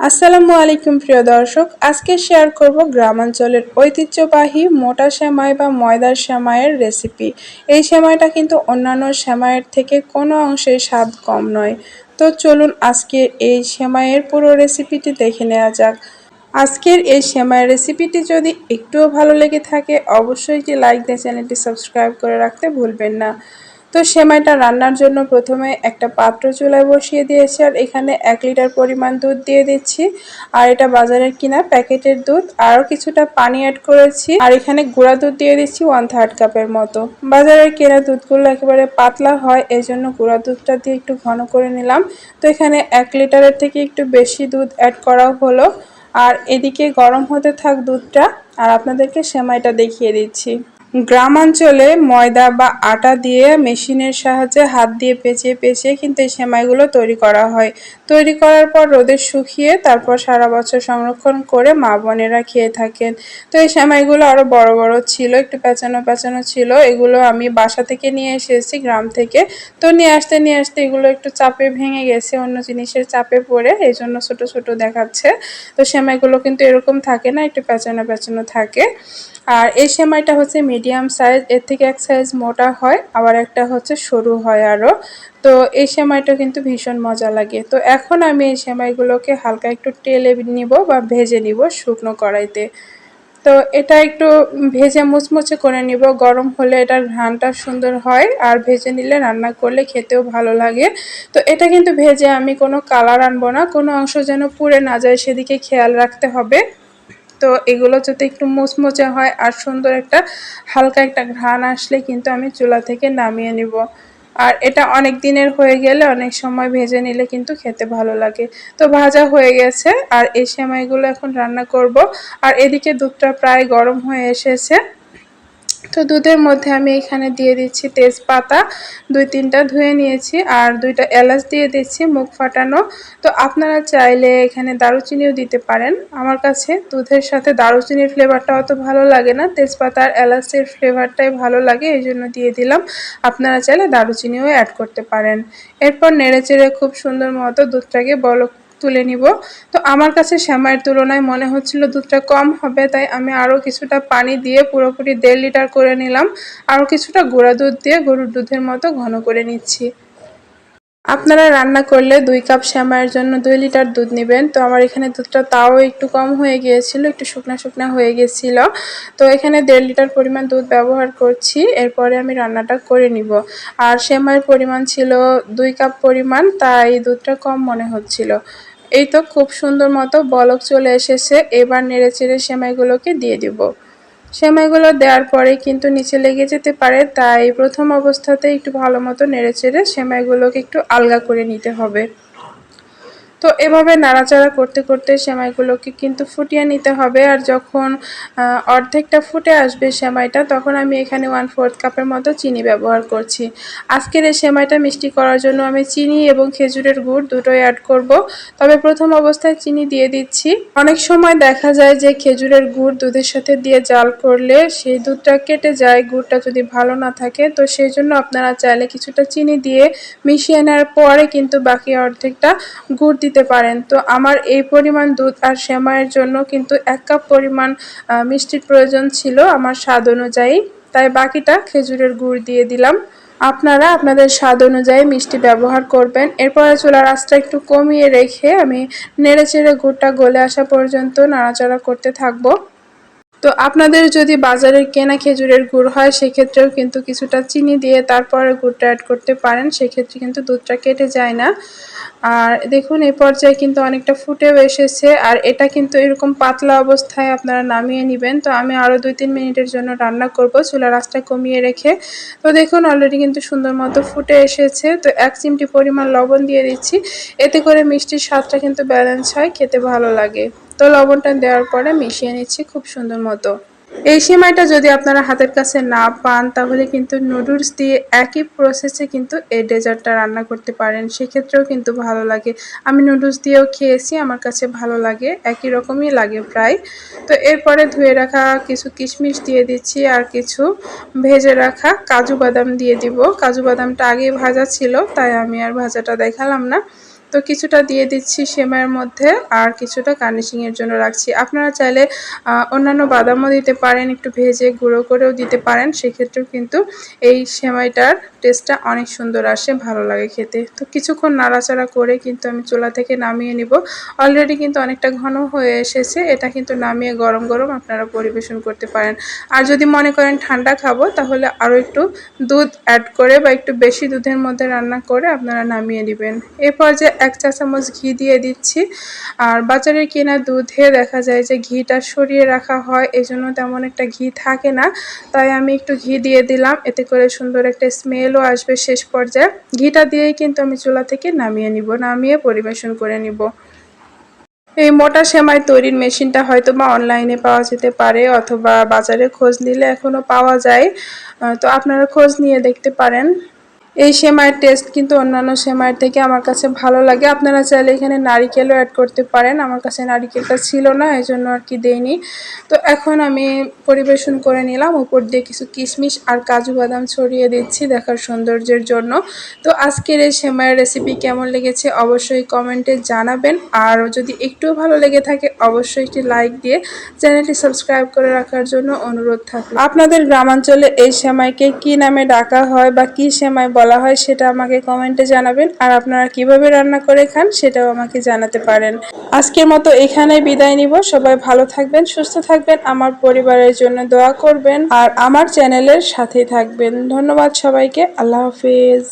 আসসালামু আলাইকুম, প্রিয় দর্শক। আজকে শেয়ার করব গ্রামাঞ্চলের ঐতিহ্যবাহী মোটা সেমাই বা ময়দার সেমাইয়ের রেসিপি এই সেমাইটা কিন্তু অন্যান্য সেমাইয়ের থেকে কোনো অংশে স্বাদ কম নয়। তো চলুন আজকে এই সেমাইয়ের পুরো রেসিপিটি দেখে নেওয়া যাক। আজকের এই সেমাইয়ের রেসিপিটি যদি একটুও ভালো লেগে থাকে, অবশ্যই একটি লাইক দিয়ে চ্যানেলটি সাবস্ক্রাইব করে রাখতে ভুলবেন না। তো সেমাইটা রান্নার জন্য প্রথমে একটা পাত্র চুলায় বসিয়ে দিয়েছি, আর এখানে এক লিটার পরিমাণ দুধ দিয়ে দিচ্ছি। আর এটা বাজারের কিনা প্যাকেটের দুধ, আরও কিছুটা পানি অ্যাড করেছি। আর এখানে গুঁড়া দুধ দিয়ে দিচ্ছি ওয়ান থার্ড কাপের মতো। বাজারের কেনা দুধগুলো একেবারে পাতলা হয় এই জন্য গুঁড়া দুধটা দিয়ে একটু ঘন করে নিলাম। তো এখানে এক লিটারের থেকে একটু বেশি দুধ অ্যাড করা হলো। আর এদিকে গরম হতে থাক দুধটা, আর আপনাদেরকে সেমাইটা দেখিয়ে দিচ্ছি। গ্রামাঞ্চলে ময়দা বা আটা দিয়ে মেশিনের সাহায্যে হাত দিয়ে পেঁচিয়ে পেঁচিয়ে কিন্তু এই সেমাইগুলো তৈরি করা হয়। তৈরি করার পর রোদে শুকিয়ে তারপর সারা বছর সংরক্ষণ করে মা বোনেরা খেয়ে থাকেন। তো এই সেমাইগুলো আরও বড় বড় ছিল, একটু পেঁচানো পেঁচানো ছিল। এগুলো আমি বাসা থেকে নিয়ে এসেছি, গ্রাম থেকে। তো নিয়ে আসতে নিয়ে আসতে এগুলো একটু চাপে ভেঙে গেছে, অন্য জিনিসের চাপে পড়ে, এই জন্য ছোটো ছোটো দেখাচ্ছে। তো সেমাইগুলো কিন্তু এরকম থাকে না, একটু পেঁচানো পেঁচানো থাকে। আর এই সেমাইটা হচ্ছে মিডিয়াম সাইজ এর থেকে এক সাইজ মোটা হয়, আবার একটা হচ্ছে সরু হয় আরও তো এই সেমাইটা কিন্তু ভীষণ মজা লাগে। তো এখন আমি এই সেমাইগুলোকে হালকা একটু টেলে নিব বা ভেজে নিব শুকনো কড়াইতে। তো এটা একটু ভেজে মুচমুচে করে নিব। গরম হলে এটার ঘ্রানটা সুন্দর হয়, আর ভেজে নিলে রান্না করলে খেতেও ভালো লাগে। তো এটা কিন্তু ভেজে আমি কোনো কালার আনব না, কোনো অংশ যেন পুড়ে না যায়, সেদিকে খেয়াল রাখতে হবে। তো এগুলো যাতে একটু মুচমুচে হয় আর সুন্দর একটা, হালকা একটা ঘ্রাণ আসলে কিন্তু আমি চুলা থেকে নামিয়ে নিব। আর এটা অনেক দিনের হয়ে গেলে অনেক সময় ভেজে নিলে কিন্তু খেতে ভালো লাগে। তো ভাজা হয়ে গেছে আর এই সেমাইগুলো এখন রান্না করব। আর এদিকে দুধটা প্রায় গরম হয়ে এসেছে। তো দুধের মধ্যে আমি এখানে দিয়ে দিচ্ছি তেজপাতা। দুই তিনটা ধুয়ে নিয়েছি আর দুইটা এলাচ দিয়ে দিচ্ছি মুখ ফাটানো। তো আপনারা চাইলে এখানে দারুচিনিও দিতে পারেন। আমার কাছে দুধের সাথে দারুচিনির ফ্লেভারটা অত ভালো লাগে না। তেজপাতা আর এলাচের ফ্লেভারটাই ভালো লাগে, এই জন্য দিয়ে দিলাম। আপনারা চাইলে দারুচিনিও অ্যাড করতে পারেন। এরপর নেড়ে চেড়ে খুব সুন্দর মতো দুধটাকে বলক তুলে নিব। তো আমার কাছে শ্যামাইয়ের তুলনায় মনে হচ্ছিল দুধটা কম হবে, তাই আমি আরও কিছুটা পানি দিয়ে পুরোপুরি দেড় লিটার করে নিলাম। আরও কিছুটা গুঁড়া দুধ দিয়ে গরুর দুধের মতো ঘন করে নিচ্ছি। আপনারা রান্না করলে দুই কাপ শ্যামাইয়ের জন্য দুই লিটার দুধ নেবেন। তো আমার এখানে দুধটা তাও একটু কম হয়ে গিয়েছিল, একটু শুকনা শুকনা হয়ে গেছিল তো এখানে দেড় লিটার পরিমাণ দুধ ব্যবহার করছি, এরপরে আমি রান্নাটা করে নিব। আর শ্যামাইয়ের পরিমাণ ছিল দুই কাপ পরিমাণ, তাই দুধটা কম মনে হচ্ছিল। এই তো খুব সুন্দর মতো বলক চলে এসেছে। এবার নেড়ে চেড়ে সেমাইগুলোকে দিয়ে দিব। সেমাইগুলো দেওয়ার পরে কিন্তু নিচে লেগে যেতে পারে, তাই প্রথম অবস্থাতে একটু ভালো মতো নেড়ে চেড়ে সেমাইগুলোকে একটু আলগা করে নিতে হবে। তো এভাবে নাড়াচাড়া করতে করতে সেমাইগুলোকে কিন্তু ফুটিয়ে নিতে হবে। আর যখন অর্ধেকটা ফুটে আসবে সেমাইটা, তখন আমি এখানে ওয়ান ফোর্থ কাপের মতো চিনি ব্যবহার করছি। আজকের এই সেমাইটা মিষ্টি করার জন্য আমি চিনি এবং খেজুরের গুড় দুটোই অ্যাড করব। তবে প্রথম অবস্থায় চিনি দিয়ে দিচ্ছি। অনেক সময় দেখা যায় যে খেজুরের গুড় দুধের সাথে দিয়ে জাল করলে সেই দুধটা কেটে যায়, গুড়টা যদি ভালো না থাকে। তো সেই জন্য আপনারা চাইলে কিছুটা চিনি দিয়ে মিশিয়ে নেওয়ার পরে কিন্তু বাকি অর্ধেকটা গুড় দিতে পারেন। তো আমার এই পরিমাণ দুধ আর সেমাইয়ের জন্য কিন্তু এক কাপ পরিমাণ মিষ্টির প্রয়োজন ছিল আমার স্বাদ অনুযায়ী। তাই বাকিটা খেজুরের গুড় দিয়ে দিলাম। আপনারা আপনাদের স্বাদ অনুযায়ী মিষ্টি ব্যবহার করবেন। এরপরে চুলার আঁচটা একটু কমিয়ে রেখে আমি নেড়ে চেড়ে গুড়টা গলে আসা পর্যন্ত নাড়াচাড়া করতে থাকব। তো আপনাদের যদি বাজারের কেনা খেজুরের গুড় হয়, সেক্ষেত্রেও কিন্তু কিছুটা চিনি দিয়ে তারপরে গুড়টা অ্যাড করতে পারেন। সেক্ষেত্রে কিন্তু দুধটা কেটে যায় না। আর দেখুন এই পর্যায়ে কিন্তু অনেকটা ফুটেও এসেছে। আর এটা কিন্তু এরকম পাতলা অবস্থায় আপনারা নামিয়ে নেবেন। তো আমি আরও দুই তিন মিনিটের জন্য রান্না করব চুলার আঁচটা কমিয়ে রেখে। তো দেখুন অলরেডি কিন্তু সুন্দর মতো ফুটে এসেছে। তো এক চিমটি পরিমাণ লবণ দিয়ে দিচ্ছি। এতে করে মিষ্টির স্বাদটা কিন্তু ব্যালেন্স হয়, খেতে ভালো লাগে। তো লবণটা দেওয়ার পরে মিশিয়ে নিচ্ছি খুব সুন্দর মতো। এই সেমাইটা যদি আপনারা হাতের কাছে না পান, তাহলে কিন্তু নুডলস দিয়ে একই প্রসেসে কিন্তু এই ডেজার্টটা রান্না করতে পারেন। সেক্ষেত্রেও কিন্তু ভালো লাগে। আমি নুডলস দিয়েও খেয়েছি, আমার কাছে ভালো লাগে, একই রকমই লাগে প্রায়। তো এরপরে ধুয়ে রাখা কিছু কিশমিশ দিয়ে দিচ্ছি আর কিছু ভেজে রাখা কাজু বাদাম দিয়ে দিব। কাজু বাদামটা আগে ভাজা ছিল, তাই আমি আর ভাজাটা দেখালাম না। তো কিছুটা দিয়ে দিচ্ছি সেমাইয়ের মধ্যে আর কিছুটা গার্নিশিংয়ের জন্য রাখছি। আপনারা চাইলে অন্যান্য বাদামও দিতে পারেন, একটু ভেজে গুঁড়ো করেও দিতে পারেন। সেক্ষেত্রেও কিন্তু এই সেমাইটার টেস্টটা অনেক সুন্দর আসে, ভালো লাগে খেতে। তো কিছুক্ষণ নাড়াচাড়া করে কিন্তু আমি চুলা থেকে নামিয়ে নিব। অলরেডি কিন্তু অনেকটা ঘন হয়ে এসেছে। এটা কিন্তু নামিয়ে গরম গরম আপনারা পরিবেশন করতে পারেন। আর যদি মনে করেন ঠান্ডা খাব, তাহলে আরও একটু দুধ অ্যাড করে বা একটু বেশি দুধের মধ্যে রান্না করে আপনারা নামিয়ে নেবেন। এরপর পর্যায়ে এক চা চামচ ঘি দিয়ে দিচ্ছি। আর বাজারে কেনা দুধে দেখা যায় যে ঘিটা সরিয়ে রাখা হয়, এজন্য তেমন একটা ঘি থাকে না। তাই আমি একটু ঘি দিয়ে দিলাম, এতে করে সুন্দর একটা স্মেলও আসবে শেষ পর্যায়ে। ঘিটা দিয়েই কিন্তু আমি চুলা থেকে নামিয়ে নিব, নামিয়ে পরিবেশন করে নিব। এই মোটা সেমাই তৈরির মেশিনটা হয়তো বা অনলাইনে পাওয়া যেতে পারে অথবা বাজারে খোঁজ নিলে এখনও পাওয়া যায়। তো আপনারা খোঁজ নিয়ে দেখতে পারেন। এই সেমাইয়ের টেস্ট কিন্তু অন্যান্য সেমাইয়ের থেকে আমার কাছে ভালো লাগে। আপনারা চাইলে এখানে নারিকেলও অ্যাড করতে পারেন। আমার কাছে নারিকেলটা ছিল না এই জন্য আর কি দেইনি। তো এখন আমি পরিবেশন করে নিলাম। উপর দিয়ে কিছু কিশমিশ আর কাজু বাদাম ছড়িয়ে দিচ্ছি দেখার সৌন্দর্যের জন্য। তো আজকের এই সেমাইয়ের রেসিপি কেমন লেগেছে অবশ্যই কমেন্টে জানাবেন। আর যদি একটুও ভালো লেগে থাকে, অবশ্যই একটি লাইক দিয়ে চ্যানেলটি সাবস্ক্রাইব করে রাখার জন্য অনুরোধ থাকল। আপনাদের গ্রামাঞ্চলে এই সেমাইকে কি নামে ডাকা হয় বা কি সেমাই বলা হয় সেটা আমাকে কমেন্টে জানাবেন আর আপনারা কীভাবে রান্না করে খান সেটাও আমাকে জানাতে পারেন। আজকের মতো এখানে বিদায় নিব। সবাই ভালো থাকবেন, সুস্থ থাকবেন, আমার পরিবারের জন্য দোয়া করবেন আর আমার চ্যানেলের সাথেই থাকবেন। ধন্যবাদ সবাইকে, আল্লাহ হাফিজ।